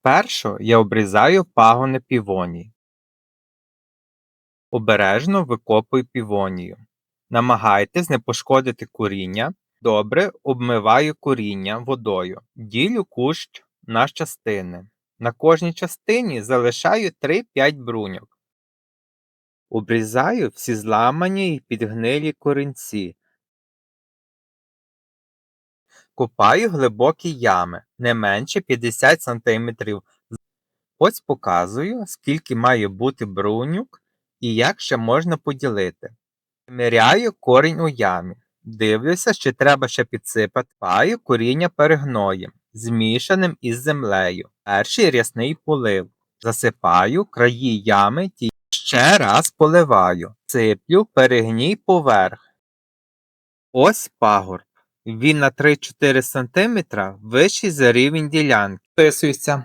Спершу я обрізаю пагони півоній. Обережно викопую півонію. Намагайтесь не пошкодити коріння. Добре обмиваю коріння водою. Ділю кущ на частини. На кожній частині залишаю 3-5 бруньок. Обрізаю всі зламані і підгнилі корінці. Копаю глибокі ями, не менше 50 см. Ось показую, скільки має бути бруньок і як ще можна поділити. Міряю корінь у ямі. Дивлюся, чи треба ще підсипати. Паю коріння перегноєм, змішаним із землею. Перший рясний полив. Засипаю краї ями ті. Ще раз поливаю. Сиплю перегній поверх. Ось пагорб. Він на 3-4 см вищий за рівень ділянки. Вписується.